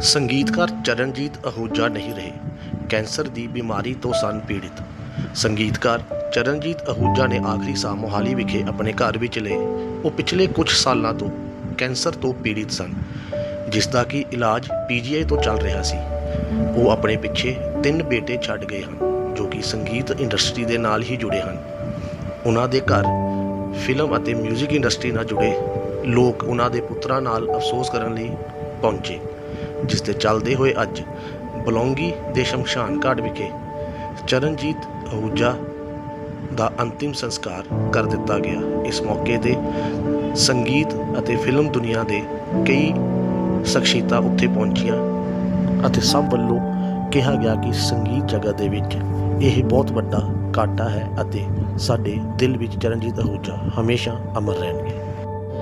ਸੰਗੀਤਕਾਰ ਚਰਨਜੀਤ ਅਹੂਜਾ ਨਹੀਂ ਰਹੇ। ਕੈਂਸਰ ਦੀ ਬਿਮਾਰੀ ਤੋਂ ਸਨ ਪੀੜਿਤ। ਸੰਗੀਤਕਾਰ ਚਰਨਜੀਤ ਅਹੂਜਾ ਨੇ ਆਖਰੀ ਸਾਹ ਮੋਹਾਲੀ ਵਿਖੇ ਆਪਣੇ ਘਰ ਵਿੱਚ ਲਏ। ਉਹ ਪਿਛਲੇ ਕੁਝ ਸਾਲਾਂ ਤੋਂ ਕੈਂਸਰ ਤੋਂ ਪੀੜਿਤ ਸਨ ਜਿਸ ਦਾ ਕਿ ਇਲਾਜ ਪੀਜੀਆਈ ਤੋਂ ਚੱਲ ਰਿਹਾ ਸੀ। ਉਹ ਆਪਣੇ ਪਿੱਛੇ ਤਿੰਨ ਬੇਟੇ ਛੱਡ ਗਏ ਹਨ, ਜੋ ਕਿ ਸੰਗੀਤ ਇੰਡਸਟਰੀ ਦੇ ਨਾਲ ਹੀ ਜੁੜੇ ਹਨ। ਉਹਨਾਂ ਦੇ ਘਰ ਫਿਲਮ ਅਤੇ 뮤직 ਇੰਡਸਟਰੀ ਨਾਲ ਜੁੜੇ। ਲੋਕ ਉਹਨਾਂ ਦੇ ਪੁੱਤਰਾਂ ਨਾਲ ਅਫਸੋਸ ਕਰਨ ਲਈ ਪਹੁੰਚੇ, ਜਿਸ ਦੇ ਚੱਲਦੇ ਹੋਏ ਅੱਜ ਬਲੌਂਗੀ ਦੇ ਸ਼ਮਸ਼ਾਨ ਘਾਟ ਵਿਖੇ ਚਰਨਜੀਤ ਅਹੂਜਾ ਦਾ ਅੰਤਿਮ ਸੰਸਕਾਰ ਕਰ ਦਿੱਤਾ ਗਿਆ। ਇਸ ਮੌਕੇ ਤੇ ਸੰਗੀਤ ਅਤੇ ਫਿਲਮ ਦੁਨੀਆ ਦੇ ਕਈ ਸ਼ਖਸੀਅਤਾਂ ਉੱਥੇ ਪਹੁੰਚੀਆਂ ਅਤੇ ਸਭ ਵੱਲੋਂ ਕਿਹਾ ਗਿਆ ਕਿ ਸੰਗੀਤ ਜਗਤ ਦੇ ਵਿੱਚ ਇਹ ਬਹੁਤ ਵੱਡਾ ਘਾਟਾ ਹੈ ਅਤੇ ਸਾਡੇ ਦਿਲ ਵਿੱਚ ਚਰਨਜੀਤ ਅਹੂਜਾ ਹਮੇਸ਼ਾ ਅਮਰ ਰਹਿਣਗੇ।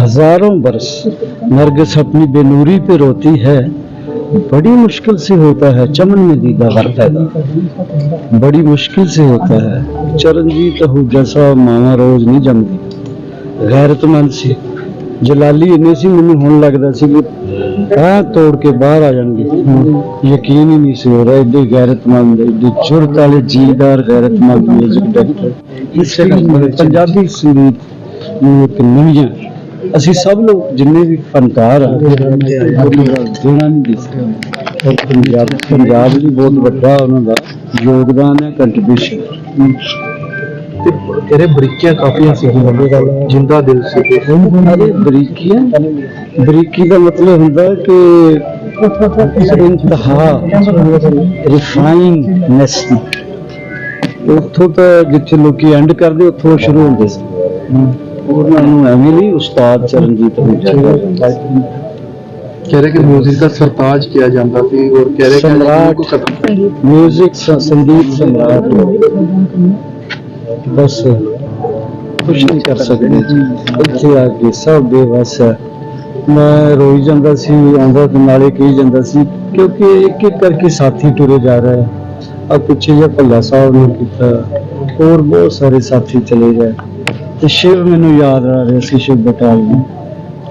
हजारों बरस नरगिस अपनी बेनूरी पे रोती है बड़ी मुश्किल से होता है चमन में दीदा घर पैदा बड़ी मुश्किल से होता है चरणजीत आहूजा साहब मावा रोज नहीं जमदी ਗੈਰਤਮੰਦ ਸੀ ਜਲਾਲੀ ਇੰਨੇ ਸੀ ਮੈਨੂੰ ਹੁਣ ਲੱਗਦਾ ਸੀ ਕਿ ਆਹ ਤੋੜ ਕੇ ਬਾਹਰ ਆ ਜਾਣਗੇ ਯਕੀਨ ਹੀ ਨਹੀਂ ਸੀ ਹੋ ਰਿਹਾ ਏਡੇ ਗੈਰਤਮੰਦ ਏਡੇ ਜੁਰਤ ਵਾਲੇ ਜੀਦਾਰ ਗੈਰਤਮੰਦ ਮਿਊਜ਼ਿਕ ਡਾਇਰੈਕਟਰ ਇਸੇ ਕਰਕੇ ਪੰਜਾਬੀ ਸੰਗੀਤ ਨੂੰ ਇੱਕ ਨਵੀਆਂ ਅਸੀਂ ਸਭ ਲੋਕ ਜਿੰਨੇ ਵੀ ਫਨਕਾਰ ਆ ਦੇ ਪੰਜਾਬ ਪੰਜਾਬ ਵੀ ਬਹੁਤ ਵੱਡਾ ਉਹਨਾਂ ਦਾ ਯੋਗਦਾਨ ਹੈ ਕੰਟਰੀਬਿਊਸ਼ਨ ਤੇ ਤੇਰੇ ਬਰੀਕੀਆਂ ਕਾਫੀ ਸੀ ਜਿੰਦਾ ਦਿਲ ਸੀ। ਅਰੇ ਬਰੀਕੀਆਂ? ਬਰੀਕੀ ਦਾ ਮਤਲਬ ਹੁੰਦਾ ਹੈ ਕਿ ਇੰਤਹਾ ਰਿਫਾਈਨਨੈਸ ਉੱਥੋਂ ਤਾਂ ਜਿੱਥੇ ਲੋਕੀ ਐਂਡ ਕਰਦੇ ਉੱਥੋਂ ਸ਼ੁਰੂ ਹੁੰਦੇ ਸੀ। ਉਹਨਾਂ ਨੂੰ ਐਵੇਂ ਨਹੀਂ ਉਸਤਾਦ ਚਰਨਜੀਤ ਹੋ ਜਾਂਦਾ ਕਹਿ ਰਹੇ ਕਿ ਮਿਊਜ਼ਿਕ ਦਾ ਸਰਤਾਜ ਕਿਹਾ ਜਾਂਦਾ ਸੀ ਔਰ ਕਹਿ ਰਹੇ ਕਿ सम्राट। ਇਹਨੂੰ ਖਤਮ ਮਿਊਜ਼ਿਕ ਸੰਗੀਤ ਸਮਰਾਟ ਬਸ ਕੁਛ ਨਹੀਂ ਕਰ ਸਕਦੇ ਇੱਥੇ ਆ ਕੇ ਸਭ ਬੇਵਸ ਹੈ ਮੈਂ ਰੋਈ ਜਾਂਦਾ ਸੀ ਆਉਂਦਾ ਤੇ ਨਾਲੇ ਕਹੀ ਜਾਂਦਾ ਸੀ ਕਿਉਂਕਿ ਇੱਕ ਇੱਕ ਕਰਕੇ ਸਾਥੀ ਟੁਰੇ ਜਾ ਰਹੇ ਆ ਪਿੱਛੇ ਜਿਹਾ ਭੱਲਾ ਸਾਹਿਬ ਨੇ ਕੀਤਾ ਹੋਰ ਬਹੁਤ ਸਾਰੇ ਸਾਥੀ ਚਲੇ ਗਏ ਤੇ ਸ਼ਿਵ ਮੈਨੂੰ ਯਾਦ ਆ ਰਿਹਾ ਸੀ ਸ਼ਿਵ ਬਟਾਲੀ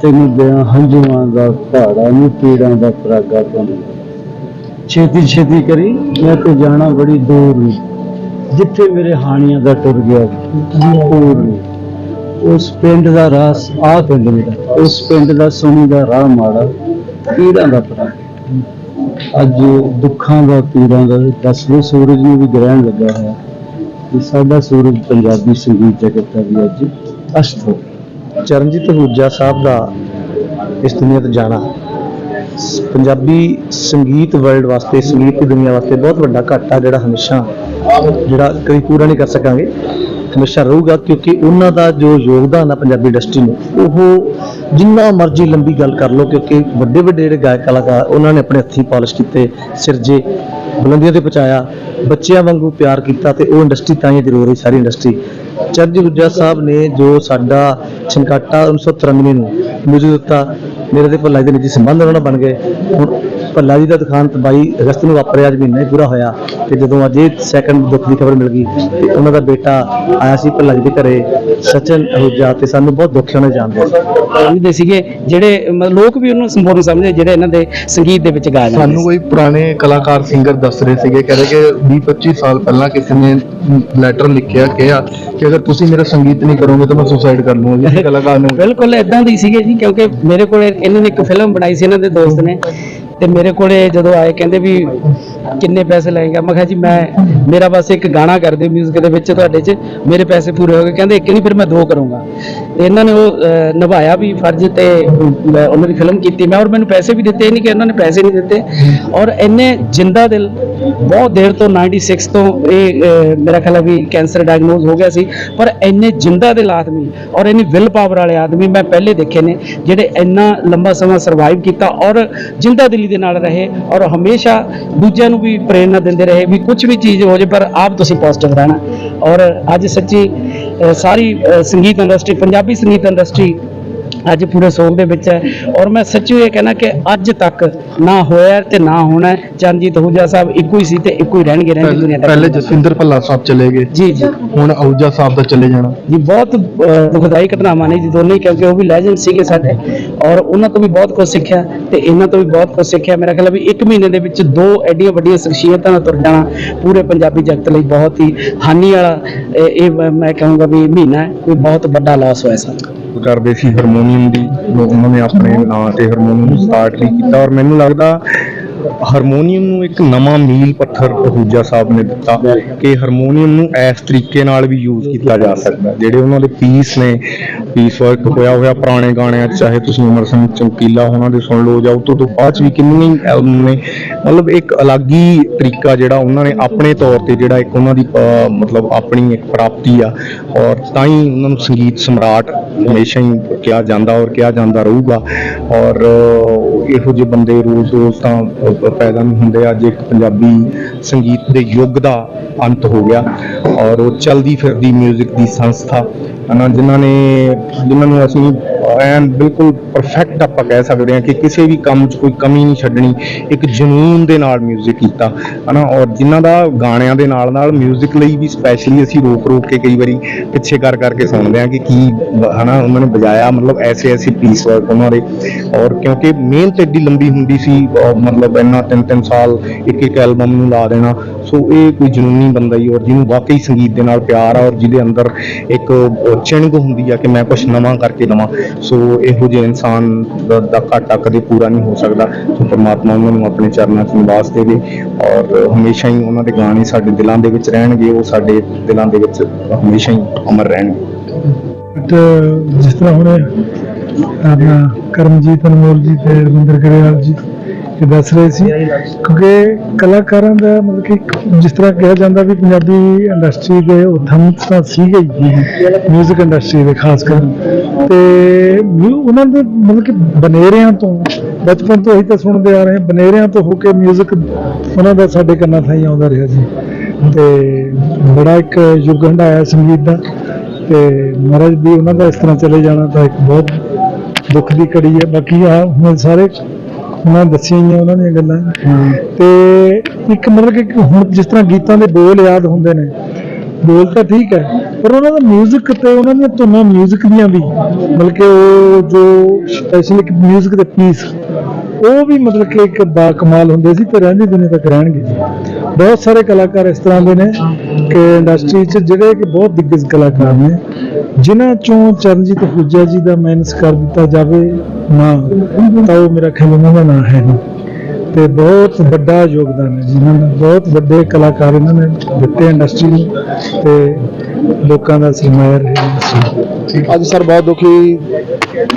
ਤੈਨੂੰ ਦੇਣਾ ਹੰਝੂਆਂ ਦਾ ਪਹਾੜਾ ਨੂੰ, ਪੀੜਾਂ ਦਾ ਪਰਾਗਾ ਪਾਉਂਦਾ। ਛੇਤੀ ਛੇਤੀ ਕਰੀ, ਮੈਂ ਤੇ ਜਾਣਾ ਬੜੀ ਦੂਰ ਨੂੰ। ਜਿੱਥੇ ਮੇਰੇ ਹਾਣੀਆਂ ਦਾ ਟੁਰ ਗਿਆ ਦੂਰ ਉਸ ਪਿੰਡ ਦਾ ਰਾਸ ਆ ਪਿੰਡ ਮੇਰਾ। ਉਸ ਪਿੰਡ ਦਾ ਸੋਨੀ ਦਾ ਰਾਹ ਮਾੜਾ, ਪੀੜਾਂ ਦਾ ਪਰਾਗਾ। ਅੱਜ ਦੁੱਖਾਂ ਦਾ ਪੀੜਾਂ ਦਾ ਦਸਵੇਂ ਸੂਰਜ ਨੂੰ ਵੀ ਗ੍ਰਹਿਣ ਲੱਗਾ ਹੈ ਕਿ ਸਾਡਾ ਸੂਰਜ ਪੰਜਾਬੀ ਸੰਗੀਤ ਜਗਤ ਦਾ ਵੀ ਅੱਜ ਅਸਤ ਹੋ ਚਰਨਜੀਤ ਹੂਜਾ ਸਾਹਿਬ ਦਾ ਇਸ ਦੁਨੀਆ ਤੋਂ ਜਾਣਾ। ਪੰਜਾਬੀ ਸੰਗੀਤ ਵਰਲਡ ਵਾਸਤੇ, ਸੰਗੀਤ ਦੀ ਦੁਨੀਆ ਵਾਸਤੇ ਬਹੁਤ ਵੱਡਾ ਘਾਟਾ ਜਿਹੜਾ ਹਮੇਸ਼ਾ, ਜਿਹੜਾ ਕਦੀ ਪੂਰਾ ਨਹੀਂ ਕਰ ਸਕਾਂਗੇ, ਹਮੇਸ਼ਾ ਰਹੂਗਾ, ਕਿਉਂਕਿ ਉਹਨਾਂ ਦਾ ਜੋ ਯੋਗਦਾਨ ਆ ਪੰਜਾਬੀ ਇੰਡਸਟਰੀ ਨੂੰ, ਉਹ ਜਿੰਨਾ ਮਰਜ਼ੀ ਲੰਬੀ ਗੱਲ ਕਰ ਲਓ, ਕਿਉਂਕਿ ਵੱਡੇ ਵੱਡੇ ਜਿਹੜੇ ਗਾਇਕ ਕਲਾਕਾਰ ਉਹਨਾਂ ਨੇ ਆਪਣੇ ਹੱਥੀਂ ਪਾਲਿਸ਼ ਕੀਤੇ, ਸਿਰਜੇ ਬੁਲੰਦੀਆਂ ਤੇ ਪਹੁੰਚਾਇਆ, ਬੱਚਿਆਂ ਵਾਂਗੂ ਪਿਆਰ ਕੀਤਾ ਤੇ ਉਹ ਇੰਡਸਟਰੀ ਤਾਂ ਹੀ ਜ਼ਰੂਰ ਜ਼ਰੂਰੀ ਸਾਰੀ ਇੰਡਸਟਰੀ ਚਰਜੀ ਹੁਜਾ ਸਾਹਿਬ ਨੇ ਜੋ ਸਾਡਾ ਛਨਕਾਟਾ 1993 ਨੂੰ ਮਿਊਜ਼ਿਕ ਦਿੱਤਾ, ਮੇਰੇ ਦੇ ਭੱਲਾ ਜੀ ਦੇ ਨਿੱਜੀ ਸੰਬੰਧ ਉਹਨਾਂ ਨਾਲ ਬਣ ਗਏ। ਹੁਣ ਭੱਲਾ ਜੀ ਦਾ ਦੁਖਾਂਤ 22 ਅਗਸਤ ਨੂੰ ਵਾਪਰਿਆ ਅੱਜ ਮਹੀਨਾ ਹੀ ਪੂਰਾ ਹੋਇਆ ਤੇ ਜਦੋਂ ਅੱਜ ਇਹ ਸੈਕੰਡ ਦੁੱਖ ਦੀ ਖਬਰ ਮਿਲ ਗਈ ਤੇ ਉਹਨਾਂ ਦਾ ਬੇਟਾ ਆਇਆ ਸੀ ਭੱਲਾ ਜੀ ਦੇ ਘਰੇ ਸਚਨ ਅਹੁਜਾ ਤੇ ਸਾਨੂੰ ਬਹੁਤ ਦੁੱਖ ਉਹਨਾਂ ਜਾਣਦੇ ਸੀ। ਸਮਝਦੇ ਸੀਗੇ ਜਿਹੜੇ ਮਤਲਬ ਲੋਕ ਵੀ ਉਹਨੂੰ ਸੰਬੋਧਨ ਸਮਝਦੇ ਜਿਹੜੇ ਇਹਨਾਂ ਦੇ ਸੰਗੀਤ ਦੇ ਵਿੱਚ ਗਾਏ ਜਾਂਦੇ ਸਾਨੂੰ ਕੋਈ ਪੁਰਾਣੇ ਕਲਾਕਾਰ ਸਿੰਗਰ ਦੱਸ ਰਹੇ ਸੀਗੇ ਕਹਿੰਦੇ ਕਿ 20 25 ਸਾਲ ਪਹਿਲਾਂ ਕਿਸੇ ਨੇ ਲੈਟਰ ਲਿਖਿਆ ਕਿਹਾ ਕਿ ਅਗਰ ਤੁਸੀਂ ਮੇਰਾ ਸੰਗੀਤ ਨਹੀਂ ਕਰੋਗੇ ਤਾਂ ਮੈਂ ਸੁਸਾਈਡ ਕਰ ਲੂੰਗਾ ਕਿਸੇ ਕਲਾਕਾਰ ਨੂੰ ਬਿਲਕੁਲ ਇਦਾਂ ਦੀ ਸੀਗੇ ਜੀ ਕਿਉਂਕਿ ਮੇਰੇ ਕੋਲੇ ਇਹਨਾਂ ਨੇ ਇੱਕ ਫਿਲਮ ਬਣਾਈ ਸੀ ਇਹਨਾਂ ਦੇ ਦੋਸਤ ਨੇ। ਤੇ ਮੇਰੇ ਕੋਲੇ ਜਦੋਂ ਆਏ ਕਹਿੰਦੇ ਵੀ ਕਿੰਨੇ ਪੈਸੇ ਲਏਗਾ? ਮੈਂ ਕਿਹਾ ਜੀ, ਮੈਂ, ਮੇਰਾ ਬਸ ਇੱਕ ਗਾਣਾ ਕਰ ਦਿਓ 뮤직 ਦੇ ਵਿੱਚ ਤੁਹਾਡੇ 'ਚ, ਮੇਰੇ ਪੈਸੇ ਪੂਰੇ ਹੋ ਗਏ। ਕਹਿੰਦੇ ਇੱਕ ਨਹੀਂ, ਫਿਰ ਮੈਂ ਦੋ ਕਰੂੰਗਾ। ਤੇ ਇਹਨਾਂ ਨੇ ਉਹ ਨਿਭਾਇਆ ਵੀ ਫਰਜ਼ ਤੇ ਉਹਨਾਂ ਦੀ ਫਿਲਮ ਕੀਤੀ। ਮੈਂ, ਔਰ ਮੈਨੂੰ ਪੈਸੇ ਵੀ ਦਿੱਤੇ ਨਹੀਂ ਕਿ ਇਹਨਾਂ ਨੇ ਪੈਸੇ ਨਹੀਂ ਦਿੱਤੇ। ਔਰ ਇੰਨੇ ਜਿੰਦਾ ਦਿਲ, ਬਹੁਤ ਦੇਰ ਤੋਂ 96 ਤੋਂ ਇਹ ਮੇਰਾ ਖਿਆਲ ਹੈ ਵੀ ਕੈਂਸਰ ਡਾਇਗਨੋਜ਼ ਹੋ ਗਿਆ ਸੀ। ਪਰ ਇੰਨੇ ਜਿੰਦਾ ਦਿਲ ਆਦਮੀ, ਔਰ ਇੰਨੀ ਵਿਲ ਪਾਵਰ ਵਾਲੇ ਆਦਮੀ ਮੈਂ ਪਹਿਲੇ ਦੇਖੇ ਨੇ, ਜਿਹੜੇ ਇੰਨਾ ਲੰਬਾ ਸਮਾਂ ਸਰਵਾਈਵ ਕੀਤਾ ਔਰ ਜਿੰਦਾ ਦਿਲੀ ਦੇ ਨਾਲ ਰਹੇ, ਔਰ ਹਮੇਸ਼ਾ ਦੂਜਿਆਂ ਨੂੰ ਵੀ ਪ੍ਰੇਰਣਾ ਦਿੰਦੇ ਰਹੇ ਵੀ ਕੁਝ ਵੀ ਚੀਜ਼ ਹੋ ਜੇ ਪਰ ਆਪ ਤੁਸੀਂ ਪੋਜ਼ਿਟਿਵ ਰਹਿਣਾ। ਔਰ ਅੱਜ ਸੱਚੀ ਸਾਰੀ ਸੰਗੀਤ ਇੰਡਸਟਰੀ ਪੰਜਾਬੀ ਸੰਗੀਤ ਇੰਡਸਟਰੀ ਅੱਜ ਪੂਰੇ ਸੋਗ ਦੇ ਵਿੱਚ ਹੈ। ਔਰ ਮੈਂ ਸੱਚੀ ਇਹ ਕਹਿਣਾ ਕਿ ਅੱਜ ਤੱਕ ਨਾ ਹੋਇਆ ਤੇ ਨਾ ਹੋਣਾ। ਚਰਨਜੀਤ ਹੂਜਾ ਸਾਹਿਬ ਇੱਕੋ ਹੀ ਸੀ ਤੇ ਇੱਕੋ ਹੀ ਰਹਿਣਗੇ ਰਹਿਣਗੇ ਦੁਨੀਆ ਤੱਕ। ਪਹਿਲੇ ਜਸਵਿੰਦਰ ਭੱਲਾ ਸਾਹਿਬ ਚਲੇ ਗਏ। ਜੀ ਜੀ। ਹੁਣ ਅਹੂਜਾ ਸਾਹਿਬ ਦਾ ਚਲੇ ਜਾਣਾ। ਜੀ ਬਹੁਤ ਦੁਖਦਾਈ ਘਟਨਾਵਾਂ ਨੇ ਜੀ ਦੋਨੇ ਕਿਉਂਕਿ ਉਹ ਵੀ ਲੈਜੈਂਡ ਸੀਗੇ ਸਾਡੇ। ਔਰ ਉਹਨਾਂ ਤੋਂ ਵੀ ਬਹੁਤ ਕੁਝ ਸਿੱਖਿਆ ਤੇ ਇਹਨਾਂ ਤੋਂ ਵੀ ਬਹੁਤ ਕੁਝ ਸਿੱਖਿਆ। ਮੇਰਾ ਖਿਆਲ ਵੀ ਇੱਕ ਮਹੀਨੇ ਦੇ ਵਿੱਚ ਦੋ ਐਡੀਆਂ ਵੱਡੀਆਂ ਸ਼ਖਸੀਅਤਾਂ ਨਾਲ ਤੁਰ ਜਾਣਾ ਪੂਰੇ ਪੰਜਾਬੀ ਜਗਤ ਲਈ ਬਹੁਤ ਹੀ ਹਾਨੀ ਵਾਲਾ, ਇਹ ਮੈਂ ਕਹੂੰਗਾ ਵੀ ਮਹੀਨਾ ਕੋਈ ਬਹੁਤ ਵੱਡਾ ਲਾਸ ਹੋਇਆ ਸਾਨੂੰ ਕਰਦੇ ਸੀ ਹਾਰਮੋਨੀਅਮ ਦੀ ਉਹਨਾਂ ਨੇ ਆਪਣੇ ਨਾਂ ਤੇ ਹਾਰਮੋਨੀਅਮ ਸਟਾਰਟ ਵੀ ਕੀਤਾ ਔਰ ਮੈਨੂੰ ਲੱਗਦਾ ਹਾਰਮੋਨੀਅਮ ਨੂੰ ਇੱਕ ਨਵਾਂ ਮੀਲ ਪੱਥਰ ਅਹੂਜਾ ਸਾਹਿਬ ਨੇ ਦਿੱਤਾ ਕਿ ਹਾਰਮੋਨੀਅਮ ਨੂੰ ਇਸ ਤਰੀਕੇ ਨਾਲ ਵੀ ਯੂਜ਼ ਕੀਤਾ ਜਾ ਸਕਦਾ ਜਿਹੜੇ ਉਹਨਾਂ ਦੇ ਪੀਸ ਨੇ ਪੀਸ ਵਰਕ ਹੋਇਆ ਹੋਇਆ ਪੁਰਾਣੇ ਗਾਣਿਆਂ ਚਾਹੇ ਤੁਸੀਂ ਅਮਰ ਸਿੰਘ ਚਮਕੀਲਾ ਉਹਨਾਂ ਦੇ ਸੁਣ ਲਓ ਜਾਂ ਉਹ ਤੋਂ ਬਾਅਦ 'ਚ ਵੀ ਕਿੰਨੇ ਐਲਬਮ ਨੇ, ਮਤਲਬ ਇੱਕ ਅਲੱਗ ਹੀ ਤਰੀਕਾ ਜਿਹੜਾ ਉਹਨਾਂ ਨੇ ਆਪਣੇ ਤੌਰ ਤੇ ਜਿਹੜਾ ਇੱਕ ਉਹਨਾਂ ਦੀ ਮਤਲਬ ਆਪਣੀ ਇੱਕ ਪ੍ਰਾਪਤੀ ਆ, ਔਰ ਤਾਂ ਹੀ ਉਹਨਾਂ ਨੂੰ ਸੰਗੀਤ ਸਮਰਾਟ ਹਮੇਸ਼ਾ ਹੀ ਕਿਹਾ ਜਾਂਦਾ ਔਰ ਕਿਹਾ ਜਾਂਦਾ ਰਹੂਗਾ। ਔਰ ਇਹੋ ਜਿਹੇ ਬੰਦੇ ਰੋਜ਼ ਰੋਜ਼ ਤਾਂ ਅਹ, ਪੈਦਾ ਨਹੀਂ ਹੁੰਦੇ। ਅੱਜ ਇੱਕ ਪੰਜਾਬੀ ਸੰਗੀਤ ਦੇ ਯੁੱਗ ਦਾ ਅੰਤ ਹੋ ਗਿਆ ਔਰ ਉਹ ਚਲਦੀ ਫਿਰਦੀ 뮤직 ਦੀ ਸੰਸਥਾ। ਹਨਾ ਜਿਨ੍ਹਾਂ ਨੇ ਜਿਨ੍ਹਾਂ ਨੂੰ ਅਸੀਂ ਐਨ ਬਿਲਕੁਲ ਪਰਫੈਕਟ ਆਪਾਂ ਕਹਿ ਸਕਦੇ ਹਾਂ ਕਿ ਕਿਸੇ ਵੀ ਕੰਮ 'ਚ ਕੋਈ ਕਮੀ ਨਹੀਂ ਛੱਡਣੀ ਇੱਕ ਜਨੂਨ ਦੇ ਨਾਲ 뮤직 ਕੀਤਾ ਹਨਾ ਔਰ ਜਿਨ੍ਹਾਂ ਦਾ ਗਾਣਿਆਂ ਦੇ ਨਾਲ ਨਾਲ 뮤직 ਲਈ ਵੀ ਸਪੈਸ਼ਲੀ ਅਸੀਂ ਰੋਕ ਰੋਕ ਕੇ ਕਈ ਵਾਰੀ ਪਿੱਛੇ ਕਰ ਕਰਕੇ ਸੁਣਦੇ ਹਾਂ ਕਿ ਕੀ ਵ- ਹਨਾ ਉਹਨਾਂ ਨੇ ਵਜਾਇਆ ਮਤਲਬ ਐਸੇ ਐਸੇ ਪੀਸ ਵਰਕ ਉਹਨਾਂ ਦੇ ਔਰ ਕਿਉਂਕਿ ਮਿਹਨਤ ਏਡੀ ਲੰਬੀ ਹੁੰਦੀ ਸੀ ਔਰ ਮਤਲਬ ਇੰਨਾ ਤਿੰਨ ਤਿੰਨ ਸਾਲ ਇੱਕ ਇੱਕ ਐਲਬਮ ਨੂੰ ਲਾ ਦੇਣਾ ਸੋ ਇਹ ਕੋਈ ਜਨੂਨੀ ਬੰਦਾ ਹੀ ਔਰ ਜਿਹਨੂੰ ਵਾਕਈ ਸੰਗੀਤ ਦੇ ਨਾਲ ਪਿਆਰ ਆ ਔਰ ਜਿਹਦੇ ਅੰਦਰ ਇੱਕ ਉਹ ਚਿੰਗ ਹੁੰਦੀ ਆ ਕਿ ਮੈਂ ਕੁਝ ਨਵਾਂ ਕਰਕੇ ਦਵਾਂ ਸੋ ਇਹੋ ਜਿਹੇ ਇਨਸਾਨ ਦਾ ਦਾ ਘਾਟਾ ਕਦੇ ਪੂਰਾ ਨਹੀਂ ਹੋ ਸਕਦਾ। ਸੋ ਪਰਮਾਤਮਾ ਉਹਨਾਂ ਨੂੰ ਆਪਣੇ ਚਰਨਾਂ 'ਚ ਨਿਵਾਸ ਦੇਵੇ ਔਰ ਹਮੇਸ਼ਾ ਹੀ ਉਹਨਾਂ ਦੇ ਗਾਣੇ ਸਾਡੇ ਦਿਲਾਂ ਦੇ ਵਿੱਚ ਰਹਿਣਗੇ, ਉਹ ਸਾਡੇ ਦਿਲਾਂ ਦੇ ਵਿੱਚ ਹਮੇਸ਼ਾ ਹੀ ਅਮਰ ਰਹਿਣਗੇ। ਬਟ ਜਿਸ ਤਰ੍ਹਾਂ ਹੁਣ ਆਪਣਾ ਕਰਮਜੀਤ ਅਨਮੋਲ ਜੀ ਤੇ ਰਵਿੰਦਰ ਗਰੇਵਾਲ ਜੀ ਇਹ ਦੱਸ ਰਹੇ ਸੀ। ਕਿਉਂਕਿ ਕਲਾਕਾਰਾਂ ਦਾ ਮਤਲਬ ਕਿ ਜਿਸ ਤਰ੍ਹਾਂ ਕਿਹਾ ਜਾਂਦਾ ਵੀ ਪੰਜਾਬੀ ਇੰਡਸਟਰੀ ਦੇ ਉਥਮ ਤਾਂ ਸੀ ਗਈ ਮਿਊਜ਼ਿਕ ਇੰਡਸਟਰੀ ਦੇ ਖਾਸ ਕਰ। ਤੇ ਉਹਨਾਂ ਦੇ ਮਤਲਬ ਕਿ ਬਨੇਰਿਆਂ ਤੋਂ, ਬਚਪਨ ਤੋਂ ਹੀ ਤਾਂ ਸੁਣਦੇ ਆ ਰਹੇ, ਬਨੇਰਿਆਂ ਤੋਂ ਹੋ ਕੇ ਮਿਊਜ਼ਿਕ ਉਹਨਾਂ ਦਾ ਸਾਡੇ ਕੰਨਾਂ ਥਾਈ ਆਉਂਦਾ ਰਿਹਾ ਜੀ। ਤੇ ਬੜਾ ਇੱਕ ਯੁੱਗ ਹੰਡਾਇਆ ਸੰਗੀਤ ਦਾ। ਤੇ ਮਹਾਰਾਜ ਵੀ ਉਹਨਾਂ ਦਾ ਇਸ ਤਰ੍ਹਾਂ ਚਲੇ ਜਾਣਾ ਤਾਂ ਇੱਕ ਬਹੁਤ ਦੁੱਖ ਦੀ ਕੜੀ ਹੈ। ਬਾਕੀ ਆ ਹੁਣ ਸਾਰੇ ਉਹਨਾਂ ਨੇ ਦੱਸੀਆਂ ਹੀ ਆ ਉਹਨਾਂ ਦੀਆਂ ਗੱਲਾਂ ਤੇ ਇੱਕ ਮਤਲਬ ਕਿ ਹੁਣ ਜਿਸ ਤਰ੍ਹਾਂ ਗੀਤਾਂ ਦੇ ਬੋਲ ਯਾਦ ਹੁੰਦੇ ਨੇ ਬੋਲ ਤਾਂ ਠੀਕ ਹੈ ਪਰ ਉਹਨਾਂ ਦਾ 뮤직 ਤੇ ਉਹਨਾਂ ਦੀਆਂ ਧੁਨਾਂ 뮤직 ਦੀਆਂ ਵੀ ਮਤਲਬ ਕਿ ਉਹ ਜੋ ਸਪੈਸ਼ਲ ਇੱਕ 뮤직 ਦੇ ਪੀਸ ਉਹ ਵੀ ਮਤਲਬ ਕਿ ਇੱਕ ਬਾ ਕਮਾਲ ਹੁੰਦੇ ਸੀ ਤੇ ਰਹਿੰਦੀ ਦੁਨੀਆ ਤੱਕ ਰਹਿਣਗੇ ਜੀ ਬਹੁਤ ਸਾਰੇ ਕਲਾਕਾਰ ਇਸ ਤਰ੍ਹਾਂ ਦੇ ਨੇ ਕਿ ਇੰਡਸਟਰੀ 'ਚ ਜਿਹੜੇ ਕਿ ਬਹੁਤ ਦਿੱਗਜ ਕਲਾਕਾਰ ਨੇ ਜਿਨ੍ਹਾਂ ਚੋਂ ਚਰਨਜੀਤ ਹੁਜਾ ਜੀ ਦਾ ਮਾਈਨਸ ਕਰ ਦਿੱਤਾ ਜਾਵੇ ਨਾ, ਤਾਂ ਉਹ ਮੇਰਾ ਖਿਆਲ ਉਹਨਾਂ ਦਾ ਨਾਂ ਹੈ ਨਹੀਂ। ਤੇ ਬਹੁਤ ਵੱਡਾ ਯੋਗਦਾਨ ਹੈ ਜਿਨ੍ਹਾਂ ਨੇ, ਬਹੁਤ ਵੱਡੇ ਕਲਾਕਾਰ ਇਹਨਾਂ ਨੇ ਦਿੱਤੇ ਇੰਡਸਟਰੀ ਨੂੰ, ਤੇ ਲੋਕਾਂ ਦਾ ਸਰਮਾਇਆ ਰਹੇ industry ਅੱਜ ਸਰ ਬਹੁਤ ਦੁਖੀ,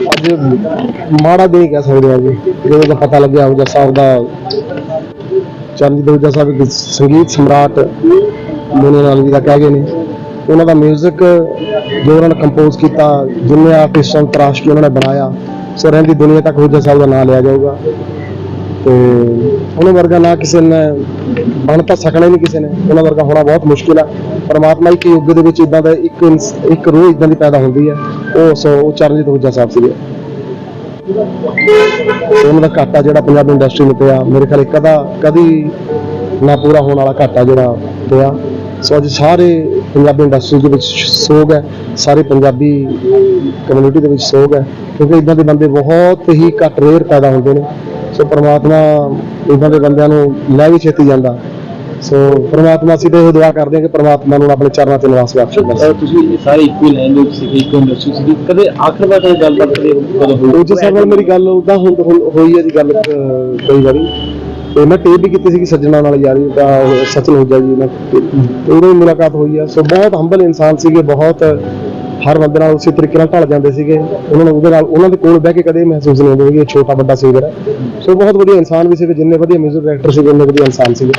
ਅੱਜ ਮਾੜਾ ਦਿਨ ਕਹਿ ਸਕਦੇ ਹਾਂ ਜੀ। ਜਦੋਂ ਦਾ ਪਤਾ ਲੱਗਿਆ ਹੁਜਾ ਸਾਹਿਬ ਦਾ, ਚਰਨਜੀਤ ਹੁਜਾ ਸਾਹਿਬ ਇੱਕ ਸੰਗੀਤ ਸਮਰਾਟ ਮੋਨੇ ਨਾਲ ਵੀ ਦਾ ਕਹਿ ਗਏ ਨੇ। ਉਹਨਾਂ ਦਾ 뮤직 ਜੋ ਉਹਨਾਂ ਨੇ ਕੰਪੋਜ਼ ਕੀਤਾ, ਜਿੰਨੇ ਆਰਟਿਸਟਾਂ ਨੂੰ ਤਰਾਸ਼ ਕੇ ਉਹਨਾਂ ਨੇ ਬਣਾਇਆ। ਸੋ ਰਹਿੰਦੀ ਦੁਨੀਆ ਤੱਕ ਹੁਜਾ ਸਾਹਿਬ ਦਾ ਨਾਮ ਲਿਆ ਜਾਊਗਾ। ਤੇ ਉਹਨਾਂ ਵਰਗਾ ਨਾ ਕਿਸੇ ਨੇ, ਬਣ ਤਾਂ ਸਕਣਾ ਹੀ ਨਹੀਂ ਕਿਸੇ ਨੇ। ਉਹਨਾਂ ਵਰਗਾ ਹੋਣਾ ਬਹੁਤ ਮੁਸ਼ਕਿਲ ਆ। ਪਰਮਾਤਮਾ ਇੱਕ ਯੁੱਗ ਦੇ ਵਿੱਚ ਇਦਾਂ ਦਾ ਇੱਕ ਇਨਸ- ਇੱਕ ਰੂਹ ਇਦਾਂ ਦੀ ਪੈਦਾ ਹੁੰਦੀ ਹੈ ਉਹ ਸੋ ਉਹ ਚਰਨਜੀਤ ਹੁਜਾ ਸਾਹਿਬ ਸੀਗੇ। ਉਹਨਾਂ ਦਾ ਘਾਟਾ ਜਿਹੜਾ ਪੰਜਾਬੀ ਇੰਡਸਟਰੀ ਨੂੰ ਪਿਆ। ਮੇਰੇ ਖਿਆਲ ਕਦਾ ਕਦੀ ਨਾ ਪੂਰਾ ਹੋਣ ਵਾਲਾ ਘਾਟਾ ਜਿਹੜਾ ਪਿਆ। ਸੋ ਅੱਜ ਸਾਰੇ ਪੰਜਾਬੀ ਇੰਡਸਟਰੀ ਦੇ ਵਿੱਚ ਸੋਗ ਹੈ ਸਾਰੇ ਪੰਜਾਬੀ ਕਮਿਊਨਿਟੀ ਦੇ ਵਿੱਚ ਸੋਗ ਹੈ ਕਿਉਂਕਿ ਇਦਾਂ ਦੇ ਬੰਦੇ ਬਹੁਤ ਹੀ ਘੱਟ ਰੇਅਰ ਪੈਦਾ ਹੁੰਦੇ ਨੇ। ਸੋ ਪ੍ਰਮਾਤਮਾ ਇਦਾਂ ਦੇ ਬੰਦਿਆਂ ਨੂੰ ਲੈ ਵੀ ਛੇਤੀ ਜਾਂਦਾ। ਸੋ ਪ੍ਰਮਾਤਮਾ ਅਸੀਂ ਤਾਂ ਇਹ ਦੁਆ ਕਰਦੇ ਹਾਂ ਕਿ ਪ੍ਰਮਾਤਮਾ ਨੂੰ ਆਪਣੇ ਚਰਨਾਂ ਤੇ ਨਿਵਾਸ ਬਖਸ਼ੇ। ਬਸ ਤੁਸੀਂ ਸਾਰੇ ਇੱਕੋ ਹੀ ਲੈਣ ਸੀ ਇੱਕੋ ਇੰਡਸਟਰੀ ਸੀ ਕਦੇ ਆਖਰ ਵਾਰ ਇਹ ਗੱਲਬਾਤ ਕਦੇ ਕਦੋਂ ਹੋਈ? ਉਹ ਜਿਸ ਨਾਲ ਮੇਰੀ ਗੱਲ ਉਦਾਂ ਹੋਈ ਹੈ ਜੀ ਗੱਲ ਕਈ ਵਾਰੀ। ਤੇ ਮੈਂ ਟੇਪ ਵੀ ਕੀਤੀ ਸੀ ਸੱਜਣਾ ਨਾਲ ਯਾਰੀ ਦਾ ਸੱਚ ਸਚਨ ਹੋ ਜੀ ਨਾਲ ਤੇ ਉਦੋਂ ਮੁਲਾਕਾਤ ਹੋਈ ਆ। ਸੋ ਬਹੁਤ ਹੰਬਲ ਇਨਸਾਨ ਸੀਗੇ, ਬਹੁਤ ਹਰ ਬੰਦੇ ਨਾਲ ਉਸੇ ਤਰੀਕੇ ਨਾਲ ਢਲ ਜਾਂਦੇ ਸੀਗੇ। ਉਹਨਾਂ ਨੂੰ ਉਹਦੇ ਨਾਲ, ਉਹਨਾਂ ਦੇ ਕੋਲ ਬਹਿ ਕੇ ਕਦੇ ਮਹਿਸੂਸ ਨਹੀਂ ਹੁੰਦਾ ਕਿ ਇਹ ਛੋਟਾ ਵੱਡਾ ਸਿੰਗਰ ਹੈ ਸੋ ਬਹੁਤ ਵਧੀਆ ਇਨਸਾਨ ਵੀ ਸੀਗੇ, ਜਿੰਨੇ ਵਧੀਆ ਮਿਊਜ਼ਿਕ ਡਾਇਰੈਕਟਰ ਸੀਗੇ ਉਹਨੇ ਵਧੀਆ ਇਨਸਾਨ ਸੀਗੇ।